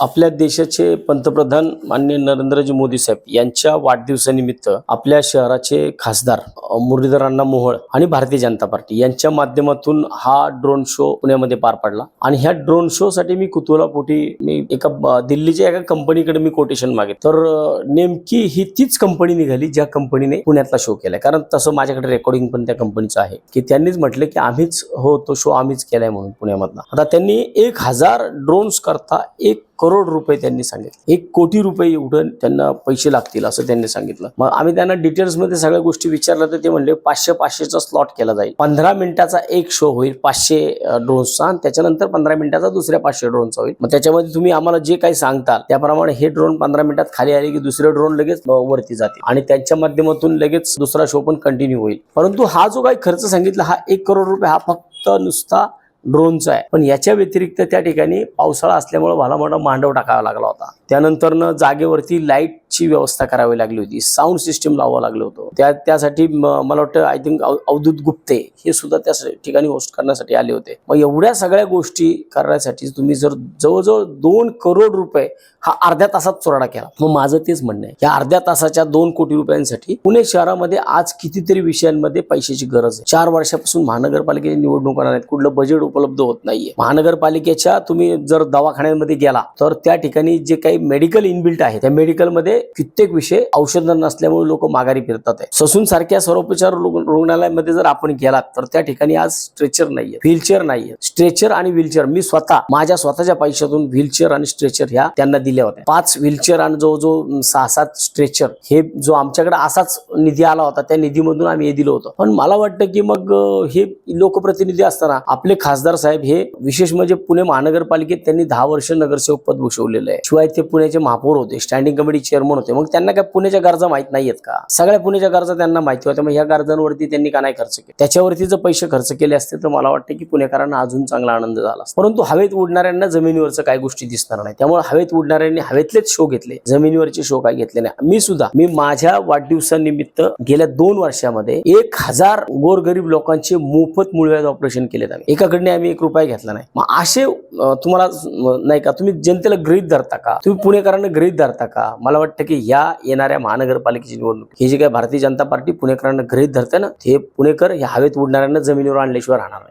आपल्या देशाचे पंतप्रधान माननीय नरेंद्रजी मोदी साहेब यांच्या वाढदिवसानिमित्त आपल्या शहराचे खासदार मुरलीधर अण्णा मोहोळ आणि भारतीय जनता पार्टी यांच्या माध्यमातून हा ड्रोन शो पुण्यामध्ये पार पडला. आणि ह्या ड्रोन शो साठी मी कुतुलापोटी मी एका ब- दिल्लीच्या एका कंपनीकडे मी कोटेशन मागितलं. तर नेमकी ही तीच कंपनी निघाली ज्या कंपनीने पुण्यातला शो केलाय. कारण तसं माझ्याकडे रेकॉर्डिंग पण त्या कंपनीचं आहे की त्यांनीच म्हटलं की आम्हीच हो तो शो आम्हीच केलाय म्हणून पुण्यामधला आता त्यांनी एक हजार ड्रोन्स करता एक करोड रुपये त्यांनी सांगितले. एक कोटी रुपये एवढं त्यांना पैसे लागतील असं त्यांनी सांगितलं. मग आम्ही त्यांना डिटेल्समध्ये सगळ्या गोष्टी विचारल्या तर ते म्हणले पाचशे पाचशेचा स्लॉट केला जाईल. पंधरा मिनिटाचा एक शो होईल पाचशे ड्रोन्सचा आणि त्याच्यानंतर पंधरा मिनिटाचा दुसऱ्या पाचशे ड्रोनचा होईल. मग त्याच्यामध्ये तुम्ही आम्हाला जे काही सांगताल त्याप्रमाणे हे ड्रोन पंधरा मिनिटात खाली आले की दुसरे ड्रोन लगेच वरती जाते आणि त्यांच्या माध्यमातून लगेच दुसरा शो पण कंटिन्यू होईल. परंतु हा जो काही खर्च सांगितला हा एक करोड रुपये हा फक्त नुसता ड्रोनचा आहे. पण याच्या व्यतिरिक्त त्या ठिकाणी पावसाळा असल्यामुळे मला मोठा मांडव टाकावा लागला होता. त्यानंतरनं जागेवरती लाईटची व्यवस्था करावी लागली होती. साऊंड सिस्टीम लावावं लागलं होतं. त्या त्यासाठी मला वाटतं आय थिंक अवधूत गुप्ते हे सुद्धा त्या ठिकाणी होस्ट करण्यासाठी आले होते. मग एवढ्या सगळ्या गोष्टी करण्यासाठी तुम्ही जर जवळजवळ दोन करोड रुपये हा अर्ध्या तासात चोराडा केला. मग माझं तेच म्हणणं आहे. या अर्ध्या तासाच्या दोन कोटी रुपयांसाठी पुणे शहरामध्ये आज कितीतरी विषयांमध्ये पैशाची गरज आहे. चार वर्षापासून महानगरपालिकेची निवडणूक होणार आहेत. कुठलं बजेट उपलब्ध होत नाहीये. महानगरपालिकेच्या तुम्ही जर दवाखान्यांमध्ये गेला तर त्या ठिकाणी जे काही मेडिकल इनबिल्ट आहे. त्या मेडिकलमध्ये कित्येक विषय औषध नसल्यामुळे लोक माघारी फिरतात आहे. ससून सारख्या सर्वोपचार रुग्ण- रुग्णालयामध्ये जर आपण गेलात तर त्या ठिकाणी आज स्ट्रेचर नाहीये व्हीलचेअर नाहीये. स्ट्रेचर आणि व्हीलचेअर मी स्वतः माझ्या स्वतःच्या पैशातून व्हीलचेअर आणि स्ट्रेचर ह्या त्यांना दिल्या होत्या. पाच व्हीलचेअर आणि जो जो सहा सात स्ट्रेचर हे जो आमच्याकडे असाच निधी आला होता त्या निधीमधून आम्ही हे दिलं होतं. पण मला वाटतं की मग हे लोकप्रतिनिधी असताना आपले खासदार साहेब हे विशेष म्हणजे पुणे महानगरपालिकेत त्यांनी दहा वर्ष नगरसेवक पद भूषवलेलं आहे. शिवाय ते पुण्याचे महापौर होते स्टँडिंग कमिटी चेअरमन होते. मग त्यांना काय पुण्याच्या गरजा माहीत नाहीयेत का? सगळ्या पुण्याच्या गरजा त्यांना माहिती होत्या. मग ह्या गरजांवरती त्यांनी का नाही खर्च केले? त्याच्यावरती जर पैसे खर्च केले असते तर मला वाटतं की पुणेकरांना अजून चांगला आनंद झाला परंतु हवेत उडणाऱ्यांना जमिनीवरचं काही गोष्टी दिसणार नाही त्यामुळे हवेत उडणाऱ्यांनी हवेतलेच शो घेतले. जमिनीवरचे शो काय घेतले नाही. मी सुद्धा मी माझ्या वाढदिवसानिमित्त गेल्या दोन वर्षामध्ये एक हजार गोरगरीब लोकांचे मोफत मुळव्याध ऑपरेशन केलेत आम्ही. एकाकडने आम्ही एक रुपया घेतला नाही. मग असे तुम्हाला नाही का तुम्ही जनतेला गृहित धरता का? तुम्ही पुणेकरांना गृहित धरता का? मला वाटतं की या येणाऱ्या महानगरपालिकेची निवडणूक ही जी काही भारतीय जनता पार्टी पुणेकरांना गृहित धरते ना ते पुणेकर या हवेत उडणाऱ्यांना जमिनीवर आणल्याशिवाय राहणार नाही.